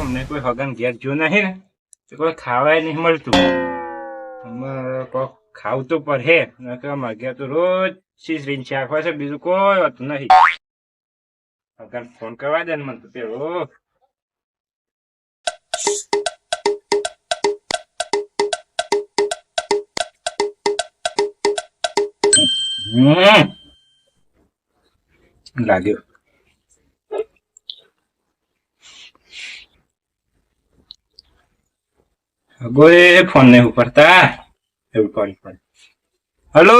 અમને કોઈ હગન ઘેર જો નહીં ને, તો કોઈ ખાવાય નહીં મળતું. અમારે કોક ખાવું તો પડે, નકર તો રોજ શીશરીને શાક હોય છે, બીજું કોઈ હોતું નહીં. હગન ફોન કરવા દે ને મને તો પેલો. લાગ્યો. ગોએ ફોન નહીં ઉપડતા. એવું કોલ કોલ હલો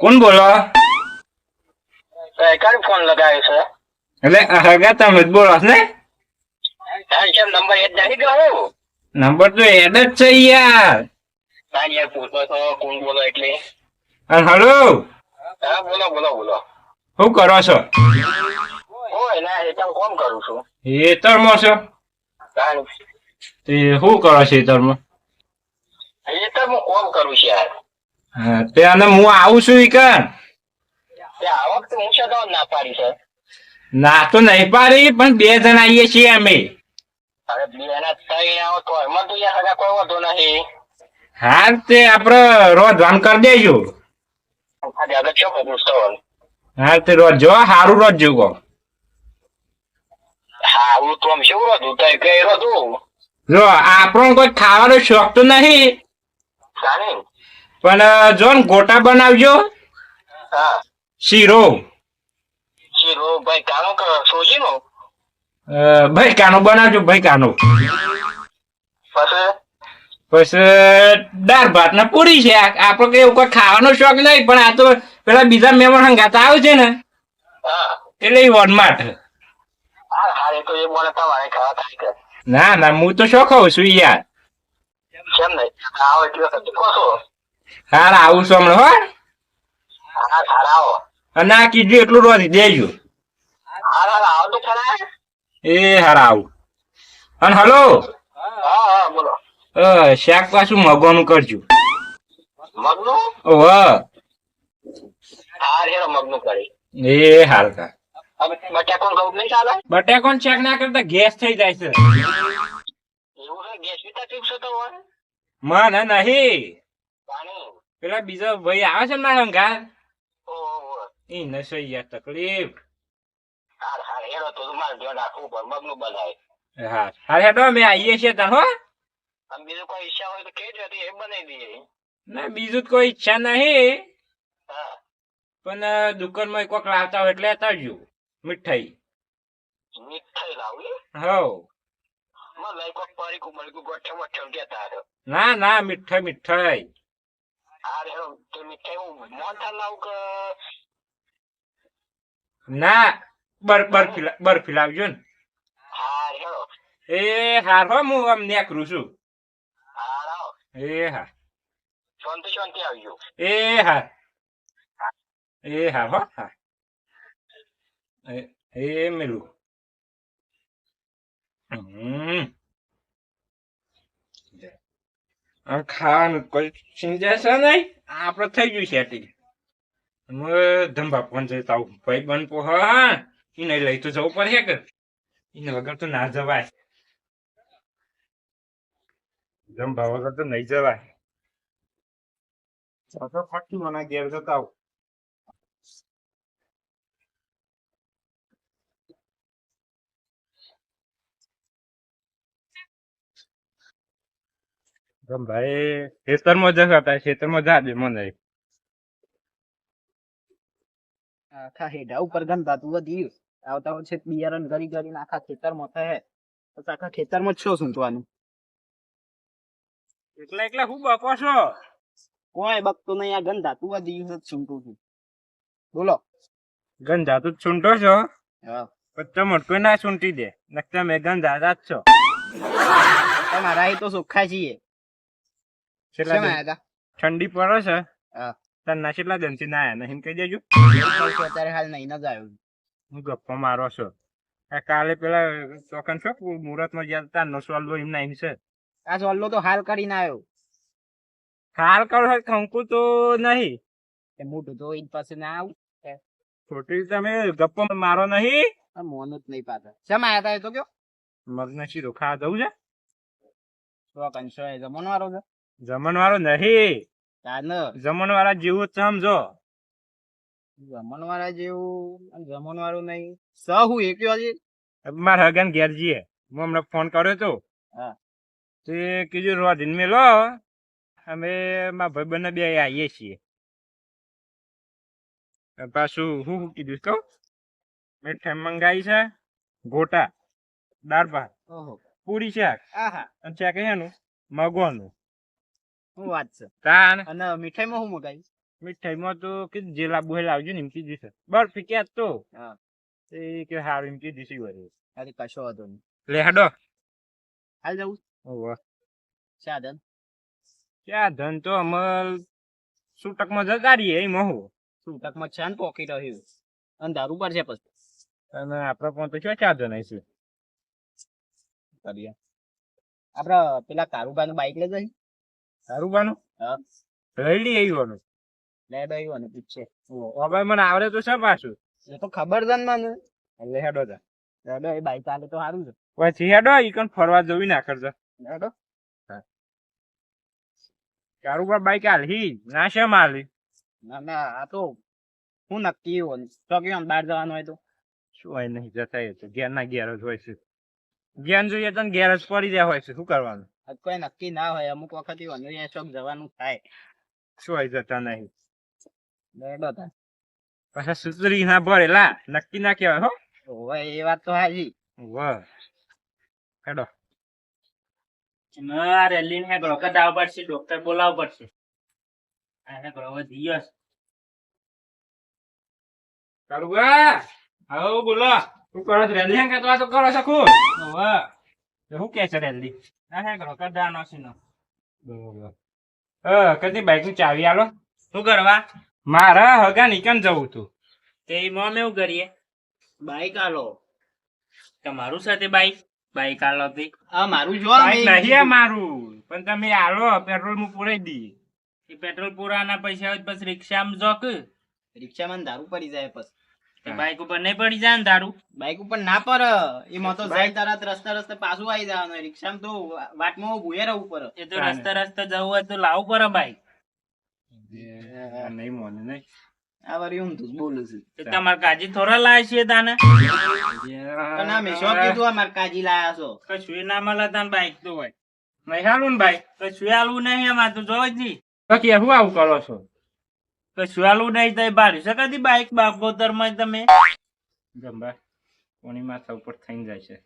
કોણ બોલો? ફોન લગાવ્યો છે? એટલે હગા તમે જ બોલો ને? નંબર એડ નથી ગયો નંબર તો એડ જ છે યાર. તારી યાર પૂછો છો કોણ બોલો એટલે? હલો હા બોલો બોલો બોલો. શું કરો છો? હોય ના કોમ કરું છું. હેતરમાં છો તારી તે શું કરો તો હું કોમ કરું છું યાર. હા તે અને હું આવું છું ઈ કણ તે આ વખતે હું તો ના પાડી છે. ના તો નહીં પાડી પણ બે જણ આવીએ છીએ અમે. અરે બે એના ત્રણ આવો તો એમાં તો યાર હગા કોઈ વાંધો નહીં. હા તે આપડે રોજ કરી દેજો. હા તે રોજ જો સારું રોજ જો હું તો આમ શું હતું તો કઈ હતું જો આપણો કોઈ ખાવાનો શોખ તો નહીં. પણ જો ને ગોટા બનાવજો. હા. શીરો. શીરો ભાઈ કાનો કરો સોજી નો અ, ભાઈ કાનો બનાવજો ભાઈ કાનો. પછી? પછી દાળ ભાત ને પૂરી છે. આપડે કઈ એવું કોઈ ખાવાનો શોખ નહીં પણ આ તો પેલા બીજા મહેમાન ગાતા આવે છે ને. એટલે એ વન એ તો એ બોલે તમારે ખાવા થાય ના ના હું તો શું હોઉં છું યાર. કેમ નહીં? આવો એટલે વખત કહો છો. હાર આવું છું હમણાં હો. હા સારા આવો. અને આ કીધું એટલું રોજ દેજો હા હા આવો તો ખરા. એ હાર આવું. અને હલો. હા હા બોલો. શાક પાછું મગવાનું કરજો. મગનું? ઓહ હેરો મગનું કરી. એ હાલ કા બટાકોન કહું નહીં ચાલે? બટાકોન શાક ના કરતા ગેસ થઈ જાય છે. એવું છે? ગેસ તો હોય. મને નહીં. પેલા બીજા ભાઈ આવે છે મારા ઘર એ નશો યાર તકલીફ. હા હારે હેડો અમે આવીએ છીએ તને હો. બીજું કોઈ ઈચ્છા હોય તો કહેજો એ બનાવી દઈએ. ના બીજું તો કોઈ ઈચ્છા નહીં. પણ દુકાનમાં કોઈક લાવતા હોય એટલે આવજો મીઠાઈ. મીઠાઈ લાવી હો મને કોક પરીકું મરીકું ગોઠે મોઠે કહેતા હતા ના ના મીઠાઈ મીઠાઈ. હાર તો મીઠાઈ હું મોટા લાવું કે? ના બર બરફી બરફી લાવજો ને. એ હાર હો હું આમ નેકરું છું. એ હા શાંતિ શાંતિ આવજો. એ હા એ હા હો હા. એ aí Melu. Hum. ખાવાનું કોઈ છે નહીં આપણે થઈ ગયું સેટિંગ અમે ધંભા પણ જતા આવું ભાઈ બન પો હા એને લઈ તો જવું પડે કે એને વગર તો ના જવાય ધંભા વગર તો નહીં જવાય ચાલો ફાટી મને ઘેર જતા આવું ભાઈ ખેતરમાં જતા ખેતરમાં જાજે મને. આખા હેડા ઉપર ગંધાતું વધી આવતા છે બિયારણ કરી કરીને આખા ખેતરમાં થાય. તો આખા ખેતરમાં જ છો સૂંટવાનું એકલા એકલા હું બકો છો? કોઈ બકતો નહીં આ ગંધાતું તું વધી જ સૂંટું છું. બોલો. ગંજા તું છૂંટો છો? હા. પણ તમે કોઈ ના છૂંટી દે. નકતા મેં જ છો. તમારા તો સુખા છીએ. કેટલા શેમાં હતા ઠંડી પડે છે. તને કેટલા દિનથી ના આયા. નહીં કહી દેજો. અત્યારે હાલ નહીં જ આવ્યો. હું ગપ્પો મારો છો. આ કાલે પેલા ચોકન છો? મુહૂર્તમાં ગયા નો નસવાલ એમ ના છે. આ સોલ્લો તો હાલ કરીને આવ્યો. હાલ કરો ખંકુ તો નહીં. એ મોટું તો ઈદ પાસે ના આવું. છોટી તમે ગપ્પો મારો નહીં? મોન જ નહીં પાતા શેમાં આયા તા એ તો કયો? મગના શીરો ખાવા જવું છે? ચોકન છો એ જમણ વાળો છે. જમણ વાળો નહીં. જમણ વાળા જેવું સમજો જમણ વાળા જેવું જમણ વાળું નહીં. સ હું એક મારા હગન ઘેરજીએ હું હમણાં ફોન કર્યો તો. હા. તે કીધું રોધીને મેલો. અમે મારા ભાઈ બંને બે આવીએ છીએ. પાછું હું શું કીધું કહું? મીઠાઈ મંગાવી છે ગોટા દાળ ભાત પૂરી શાક આહા. અને શાક એનું મગવાનું શું વાત છે. તાન અને મીઠાઈમાં શું મગાવી મીઠાઈમાં તો કે જે લાબુ હોય લાવજો ને એમ કીધું છે. બરફી ક્યાં તો. હા. એ કે હારું એમ કીધું છે વળી. અરે કશો હતો નહીં. લે હાડો. હાલ જવું? ઓહો સાધન સાધન ધન? તો અમલ છૂટકમાં જતા રહીએ એમાં હું. છૂટકમાં ને પોકી રહ્યું. અને દારૂ પર છે પછી. અને આપડે પણ તો ચાર જણ છે? કરીએ. આપડે પેલા કારુબાનું બાઈક લઈ જઈ સારું બાનું? હા. લઈ લઈએ આવ્યું લે ડ્રાઈવ અને મને આવડે તો છે પાછું. એ તો ખબર છે ને મને. એટલે હેડો એ બાઈક ચાલે તો સારું છે. પછી હેડો ઈ કણ ફરવા જવી ના કરજો હેડો. કારું પર બાઈક હાલી ના છે હાલી. ના ના આ તો હું નક્કી હોય ચોકી બહાર જવાનું હોય તો? શું હોય નહીં જતા તો. ઘેર ના ઘેર જ હોય છે. જ્ઞાન જોઈએ તો ઘેર જ પડી જાય હોય છે. શું કરવાનું? કોઈ નક્કી ના હોય અમુક વખત અન્ય શોખ જવાનું થાય. શું હોય જતા નહીં? હેડો તા. પાછા સુતરી ના ભરેલા નક્કી ના કહેવાય હો. ઓવે એ વાત તો હાજી વાહ હેડો. ને રોકત આવવા પડશે ડોક્ટર બોલાવ પડશે. આને ગળો દિવસ. કારુબા આવો બોલો. શું કરો છો? રેલી કે તો કરો છો ખુદ. હવે તો શું કે છે રેલી આ હે દાનો છે નો. બરોબર. હ કદી બાઈકની ચાવી આલો. શું કરવા? મારા હગા નીકળ જવું તું. તે મોમ એવું કરીએ બાઈક આલો. તમારું સાથે બાઈક? બાઈક આલો તે. આ મારું જો બાઈક નહીં મારું. પણ તમે આલો પેટ્રોલ હું પૂરાઈ દઈએ એ પેટ્રોલ પુરાના પૈસા હોય તો પછી રિક્ષામાં જોક. રિક્ષામાં દારૂ પડી જાય પછી. બાઈક ઉપર નહીં પડી જાય ને તારું. બાઈક ઉપર ના પર. એમાં તો જાય તરત રસ્તા રસ્તે પાછું આવી જવાનું. રિક્ષામાં તો વાટમાં ભૂયે રહેવું પડે. એ તો રસ્તા રસ્તા જવું હોય તો લાવવું પડે બાઈક. નહીં મોને નહીં. આ વાર હું તું બોલું છું. તો તમારે કાજી થોડા લાવે છે તાને? શું કીધું અમાર કાજી લાયા છો? કશું એ ના મળે તાને બાઈક તો હોય. નહીં હાલું ને ભાઈ કશું આલું નહીં અમારે તો જોવો જી તો કે શું આવું કરો છો? કશું આલું નહીં થાય બારી શકે તી બાઈક? બાપોતરમાં તમે? ગંબા કોની માથા ઉપર થઈને જાય છે?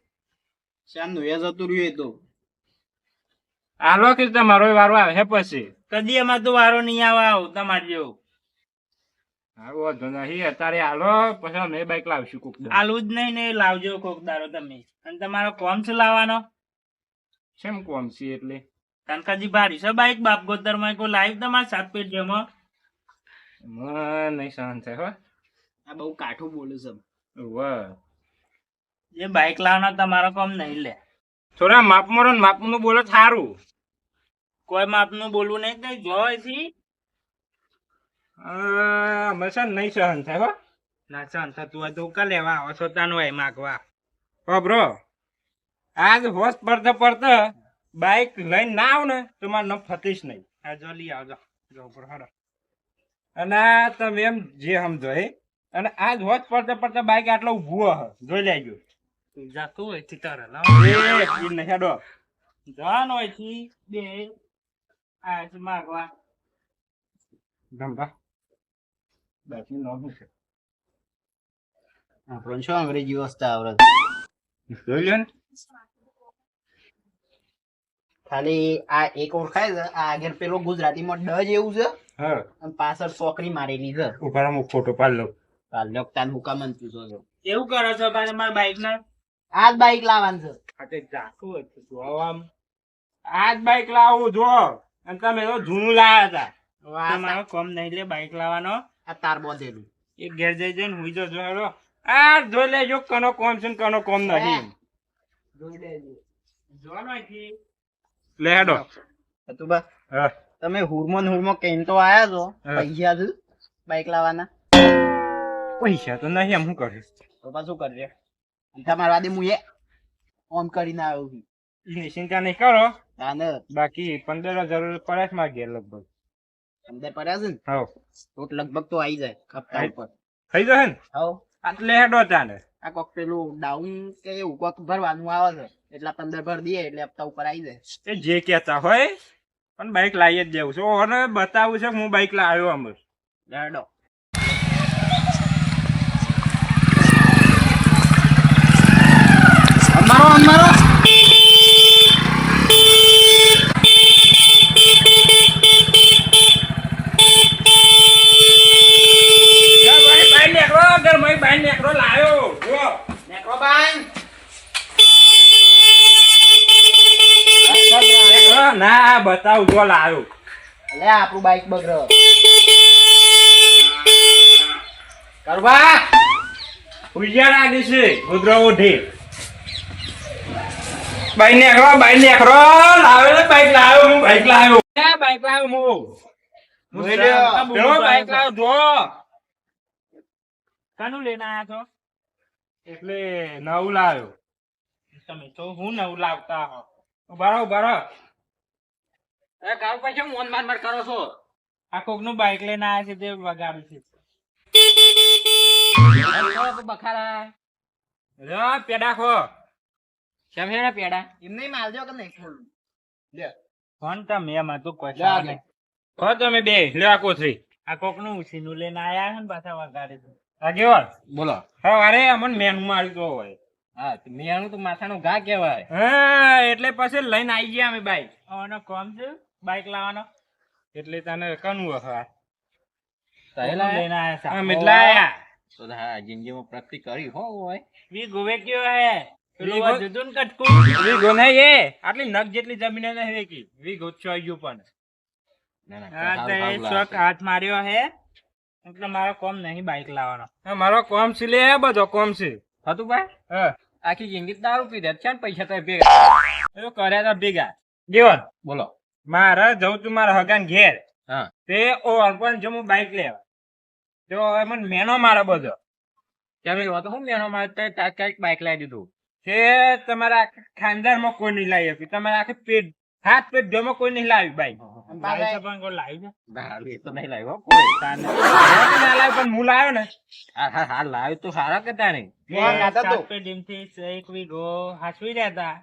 શ્યામનું એ જતું રહ્યું એ તો. આલો કે તમારો વારો આવે પછી. કદી એમાં તો વારો નહીં આવે આવો તમારે જેવું. હારું વાંધો નહીં અત્યારે આલો પછી અમે બાઈક લાવશું કોક દી. જ નહીં ને લાવજો કોક દારો તમે. અને તમારો કોમ છે લાવવાનો? શેમ કોમ છે એટલે? કારણ કે ભારી છે બાઈક? બાપ ગોતરમાં કોઈ લાઈવ તમારે સાત પેટ જેમાં? મને નહીં સહન થાય હો. આ બહુ કાઠું બોલું છું વાહ. જે બાઈક લાવવાનો તમારો કોમ નહીં લે. થોડા માપ ને માપનું બોલો સારું. કોઈ માપનું બોલવું નહીં કઈ જોયથી અમે છે નહીં સહન થાય હો. ના ચાલ થતું હોય તો કા લેવા આવો છો તાનું હોય માગવા હો બ્રો આજ હોશ પડતા પડતા બાઈક લઈને ના આવ ને તો મારે ન ફતીશ નહીં. હા જો લઈ આવજો. જો હારો. અને આ તમે એમ જે સમજો એ અને આજ હોત પડતા પડતા બાઈક આટલો ઊભું હ. જોઈ લેજો. જાતું હોયથી તારે લાવ. ઈ હેડો. જવાનું હોયથી બે આ છે માગવા ગંભા બાકી નો હું છે? આપણને શું અંગ્રેજી વસ્તા આવડે? જોઈ લ્યો ને. ખાલી આ એક ઓળખાય છે આ આગળ પેલો ગુજરાતીમાં ડ જેવું છે. હા. અને પાછળ છોકરી મારેલી છે. ઉપર હું ફોટો પાડ લઉં. તાર હુકામન પૂછો છો એવું કરો છો પાછા મારા બાઈક ના? આજ બાઈક લાવવાનું છે. આતે જાતું હોય જો આમ. આજ બાઈક લાવું જો અને તમે તો જૂનું લાયા હતા. વાહ મારો કોમ નહીં લે બાઈક લાવવાનો. આ તાર બોધેલું. એક ઘેર જઈ જઈને હુઈ જજો હેડો આ જોઈ લેજો કનો કોમ છે ને કનો કોમ નહીં જોઈ લેજો. જો હોયથી લે હેડો. તું બા. હા. તમે હુરમો ને હુરમો કહીને તો આયા છો. પૈસા છે બાઈક લાવવાના. પૈસા તો નહીં એમ શું કરીશ? તો પાછું કરજે પૈસા મારવા દે હું એ ઓન કરીને આવ્યો છું. એની ચિંતા નહીં કરો. તાને બાકી પંદર હજાર પડે છે મારા ઘેર લગભગ. પંદર પડ્યા છે ને? હા તો લગભગ તો આવી જાય હપ્તા ઉપર. થઈ જશે ને? હા આટલે હેડો તાને આ કોક પેલું ડાઉન કે એવું કોક ભરવાનું આવે છે. એટલા પંદર ભર દે એટલે હપ્તા ઉપર આવી જાય. એ જે કહેતા હોય પણ બાઈક લાવી જ દેવું છું અને બતાવું છે કે હું બાઈક લાવ્યો અમે લેડો અમારો અમારો ભાઈ બાઈક નેકરો ઘર ભાઈ બાઈક નેકરો લાવ્યો જો નેકરો બાઈ ના બતાવ જો લાવ્યો. લે આપણું બાઈક બગડો. કરવા. ઉજ્યા લાગે છે ગોદરો ઉઠી બાઈક નેકરો બાઈક નેકરો લાવ્યો ને બાઈક લાવ્યો હું બાઈક લાવ્યો. બાઈક લાવ્યો હું? બાઈક લાવ્યો જો. કાનું લઈને આયા છો? એટલે નવું લાવ્યો. તમે તો હું નવું લાવતા હો? ઊભા ઊભા રહો. એ કાલ પછી મોન માર માર કરો છો? આ કોકનું બાઈક લઈને આયા છે તે વગાડું છે. બખારા. લો પેડા ખો. કેમ પેડા? એમને માલજો કે નહીં ખોલું? ફોન તમે એમાં તો લે નહીં. હો તમે બે લે આ કોથરી આ કોકનું ઉછીનું લઈને આયા છે ને પાછા વગાડે છે. આગેવાન બોલો. હા અરે અમને મેનુ મારી દો હોય. હા મેણું તો માથાનો ઘા કહેવાય. હા એટલે પછી લઈને આવી ગયા અમે બાઈક. આનો કોમ છે? બાઈક લાવવાનો? એટલે તને કનું હા લઈને આયા સા અમે લાયા તો હા જિંદગીમાં પ્રગતિ કરી હો હોય વી ગોવે કયો હે. પેલું વીગો- વધતું ને કટકું. વીગો નહીં એ. આટલી નખ જેટલી જમીન નહીં વેકી વીગો છો ગયું પણ. ના ના હા તો એ શોખ હાથ માર્યો હે. એટલે મારો કોમ નહીં બાઈક લાવવાનો. મારો કોમ છે લે બધો કોમ છે. હતું ભાઈ હા. આખી જિંદગી દારૂ પી દે છે ને પૈસા તો ભેગા એ કર્યા તા ભેગા. જીવન બોલો. મારે જવું તું મારા હગાન ઘેર. હા. તે ઓ અર્પણ જો હું બાઈક લેવા. તો હવે મને મેનો મારો બધો. તમે તો હું મેનો મારે તે તાત્કાલિક બાઈક લાવી દીધું. તે તમારા આખા ખાનદાનમાં કોઈ નહીં લાવી આપી તમારા આખે પેટ હાથ પેટ જમો કોઈ નહીં લાવી બાઈક લાવી છે? તો નહીં લાવ્યો કોઈ. ના લાવી પણ હું લાવ્યો ને. હા હા હા લાવ્યો તો સારા નહીં સાત પેઢીમથી એક વીઘો હાચવી રહ્યા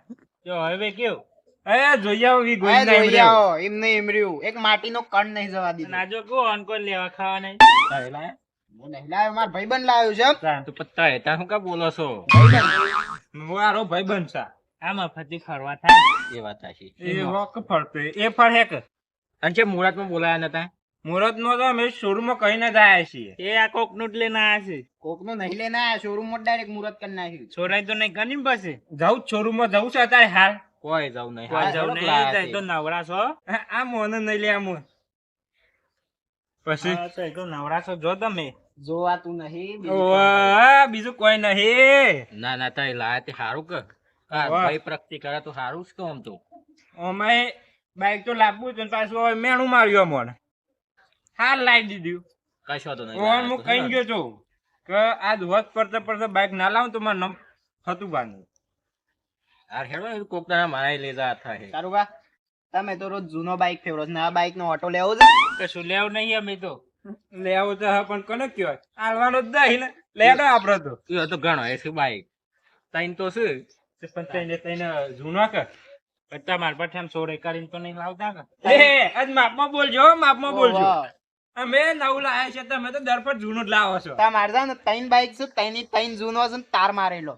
જો હવે કેવું એ જોઈ આવો હા, એમને એમ જોઈ એમને એમ રહ્યું. એક માટીનો કણ નહીં જવા દીધો. ના જો કોણ કોઈ લેવા ખાવા નહીં. ભાઈ હું નહીં લાવ્યો, મારો ભાઈબંધ લાવ્યો છે. તું પત્તા હેતા શું કા બોલો છો? મારો ભાઈ બનશા આમાં ફતી ફરવા થાય. એ વાત સાચી. એ વોક ફરતો. એ ફરે કે અને જે મુહૂર્તમાં બોલાયા નતા? મુહૂર્ત નો તો અમે શોરૂમમાં કઈ ના આયા છીએ. એ આ કોકનું જ લઈને આયા છે. કોકનું નહીં લઈને આયા શોરૂમમાં ડાયરેક્ટ મુહૂર્ત કરી નાખ્યું. છોરાય તો નહીં કરી પછી. જવું શોરૂમમાં જવું છે અત્યારે હાલ. કોઈ જવું નહીં. કોઈ જવું નહીં. તો નવરા છો આ મોને નહીં લે આ મોન પછી? તો નવરા છો જો તમે. જોવાતું નહીં બીજું બીજું કોઈ નહીં. ના ના તારી લાયા તે સારું કે હા, ભાઈ પ્રગતિ કરે તો સારું જ આમ તો? અમે બાઈક તો લાવવું પાછું હવે મેણું માર્યું અમને. હાલ લાવી દીધું. કશો તો નહીં ઓન હું તો ગયો છું કે આજ હોત પડતે પડતે બાઈક ના લાવું તો મારે નમ હતું બાનું આ હેડો કોક દાડા મારા લઈ જા થાય સારું બા તમે તો રોજ જૂનો બાઈક ફેવરો છો ને આ બાઈક નો ઓટો લેવો છે? કશું લેવું નહીં અમે તો. લેવો તો હા પણ કોને કહેવાય. હાલવાનો જ નહીં ને. લેડો આપડે તો. એ તો ઘણો એ છે બાઈક. તઈન તો શું પણ તઈને તઈને જૂનો કે બધા માર પર આમ સોરે કરીને તો નહીં લાવતા કે? એ આજ માપમાં બોલજો માપમાં બોલજો. અમે નવું લાયા છે તમે તો દર પર જૂનું જ લાવો છો. તમારે મારતા ને ત્રણ બાઈક છે ત્રણ ત્રણ જૂનો છે તાર મારેલો.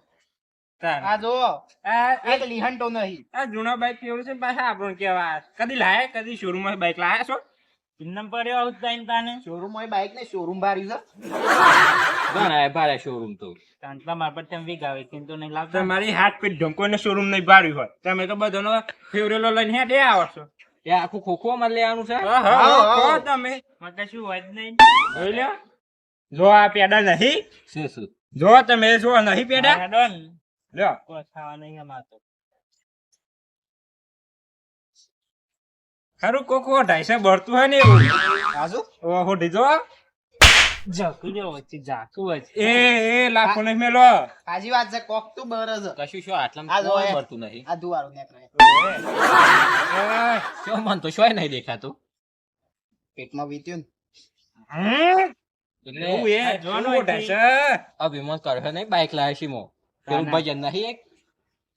તાર. આ જો એક લીહંટો નહીં. આ જૂનો બાઈક કેવું છે પાછા આપણને કેવા કદી લાયા કદી શોરૂમમાં બાઈક લાયા છો? ઇન્નમ પડ્યો આવું તાઈન તાને? શોરૂમ હોય બાઈક ને શોરૂમ ભાર્યું છે. ઘણા ભારે શોરૂમ તો. કાંતલા માર પર તેમ વીગાવે કિંતુ નહીં લાવતા. તમારી હાથ પીઠ ઢંકોને શોરૂમ નહીં ભાર્યું હોય. તમે તો બધાનો ફેવરેલો લઈને હેડે આવો છો એ આખું ખોખો માં લેવાનું છે? હા. તમે. મને શું વાત નહીં. જોઈ લ્યો જો આ પેડા નહીં. શું શું? જો તમે જો નહીં પેડા. લ્યો. ખરું કોકો ઢાઈસે ભરતું હોય ને એવું. આજુ ઓહો હોડી જો વચ્ચે જાકુ વચ્ચે એ એ લાખો નહીં મેલો. આજી વાત છે કોક તું બરસ કશું શું આટલા આ જો કોઈ એ. મળતું નહીં. આ દુવારું નીકળે શું મન તો શોય નહીં દેખાતું? પેટમાં વીત્યું ને. હું એ આ જોવાનું છે. અભિમાન કરે નહીં બાઇક લાવે છે મો પેલું ભજન નહીં એક?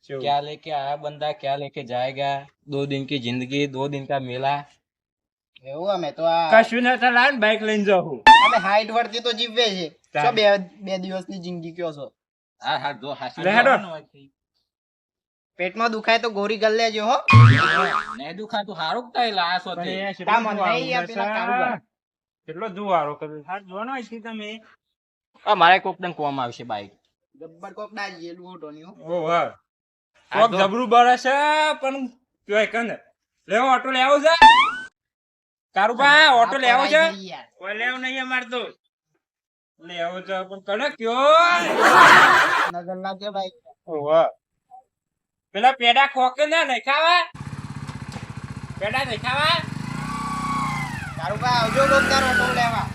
क्या लेके आया बंदा क्या लेके जाएगा दो दिन की जिंदगी दो दिन का मेला એવું અમે તો આ કશું ના થાય લાન બાઈક લઈને જાઉં અમે હાઈટ વળતી તો જીવે છે તારે. શું બે બે દિવસની જિંદગી કયો છો હા હા જો હાસી લે હેડો. પેટમાં દુખાય તો ગોરી ગલ લેજો હો ને દુખાતું હારું કઈ લાયા છો તે પણ એ કામ કેટલો નહીં, આ પેલા દુવારો કારુબાર. કેટલો દુવારો કર્યો હા જોવાનો હોય છે તમે આ મારે કોક ને કોમ આવશે બાઈક ગબ્બર કોક ડાજી એલું હોટો ની હો ઓ વાહ આ કોક જબરું બરસે પણ કહેવાય કને. લેવો ઓટો લેવો છે કારુબા ઓટો લેવો છે કોઈ લેવો નહીં અમાર તો. લેવો છે પણ કને કયો નગર લાગે ભાઈ? ઓ વાહ પેલા પેડા ખોકે ના નહીં ખાવા પેડા નખાવા. ખાવા તારું ભાઈ આવજો તારો ઓટો લેવા.